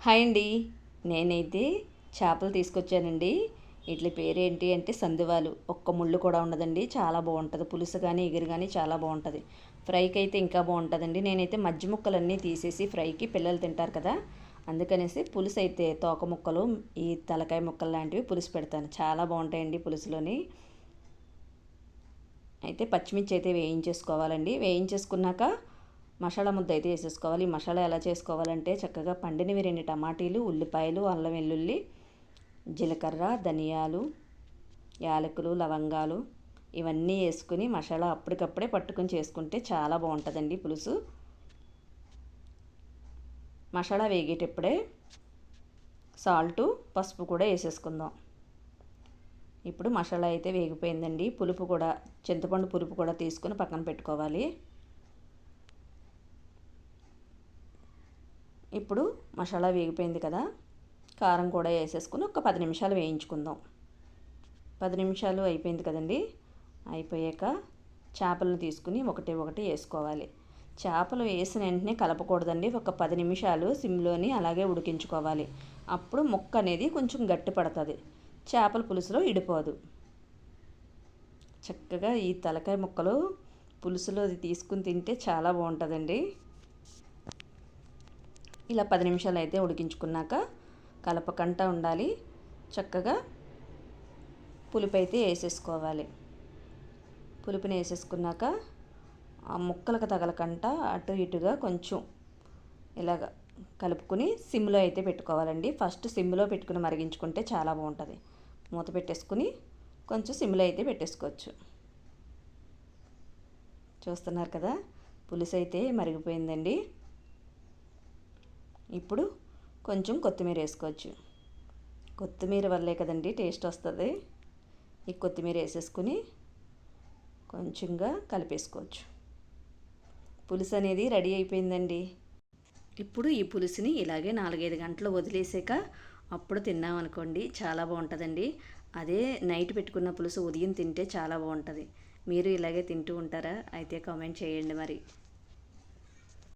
Hi అండి. నేనైతే చేపలు తీసుకొచ్చానండి. వీటి పేరేంటి అంటే సందువాలు. ఒక్క ముళ్ళు కూడా ఉండదండి. చాలా బాగుంటుంది. పులుసు కానీ ఎగురు కానీ చాలా బాగుంటుంది. ఫ్రైకి అయితే ఇంకా బాగుంటుందండి. నేనైతే మజ్జి ముక్కలన్నీ తీసేసి ఫ్రైకి పిల్లలు తింటారు కదా. అందుకనేసి పులుసు అయితే తోక ముక్కలు ఈ తలకాయ ముక్కలు లాంటివి పులుసు పెడతాను. చాలా బాగుంటాయండి పులుసులోని. అయితే పచ్చిమిర్చి అయితే వేయించేసుకోవాలండి. వేయించేసుకున్నాక మసాలా ముద్ద అయితే వేసేసుకోవాలి. ఈ మసాలా ఎలా చేసుకోవాలంటే చక్కగా పండినవి రెండు టమాటీలు ఉల్లిపాయలు అల్లం వెల్లుల్లి జీలకర్ర ధనియాలు యాలకులు లవంగాలు ఇవన్నీ వేసుకుని మసాలా అప్పటికప్పుడే పట్టుకొని చేసుకుంటే చాలా బాగుంటుందండి పులుసు. మసాలా వేగేటప్పుడే సాల్టు పసుపు కూడా వేసేసుకుందాం. ఇప్పుడు మసాలా అయితే వేగిపోయిందండి. పులుపు కూడా చింతపండు పులుపు కూడా తీసుకుని పక్కన పెట్టుకోవాలి. ఇప్పుడు మసాలా వేగిపోయింది కదా కారం కూడా వేసేసుకుని ఒక పది నిమిషాలు వేయించుకుందాం. పది నిమిషాలు అయిపోయింది కదండి. అయిపోయాక చేపలను తీసుకుని ఒకటి ఒకటి వేసుకోవాలి. చేపలు వేసిన వెంటనే కలపకూడదండి. ఒక పది నిమిషాలు సిమ్లోని అలాగే ఉడికించుకోవాలి. అప్పుడు ముక్క అనేది కొంచెం గట్టి పడుతుంది. చేపల పులుసులో ఇడిపోదు. చక్కగా ఈ తలకాయ ముక్కలు పులుసులో తీసుకుని తింటే చాలా బాగుంటుందండి. ఇలా పది నిమిషాలు అయితే ఉడికించుకున్నాక కలపకంట ఉండాలి. చక్కగా పులుపు అయితే వేసేసుకోవాలి. పులుపుని వేసేసుకున్నాక ఆ ముక్కలకు తగలకంట అటు ఇటుగా కొంచెం ఇలాగ కలుపుకుని సిమ్లో అయితే పెట్టుకోవాలండి. ఫస్ట్ సిమ్లో పెట్టుకుని మరిగించుకుంటే చాలా బాగుంటుంది. మూత పెట్టేసుకుని కొంచెం సిమ్లో అయితే పెట్టేసుకోవచ్చు. చూస్తున్నారు కదా? పులుసు అయితే మరిగిపోయిందండి. ఇప్పుడు కొంచెం కొత్తిమీర వేసుకోవచ్చు. కొత్తిమీర వల్లే కదండి టేస్ట్ వస్తుంది. ఈ కొత్తిమీర వేసేసుకుని కొంచెంగా కలిపేసుకోవచ్చు. పులుసు అనేది రెడీ అయిపోయిందండి. ఇప్పుడు ఈ పులుసుని ఇలాగే నాలుగైదు గంటలు వదిలేసాక అప్పుడు తిన్నామనుకోండి చాలా బాగుంటుందండి. అదే నైట్ పెట్టుకున్న పులుసు ఉదయం తింటే చాలా బాగుంటుంది. మీరు ఇలాగే తింటూ ఉంటారా? అయితే కామెంట్ చేయండి మరి.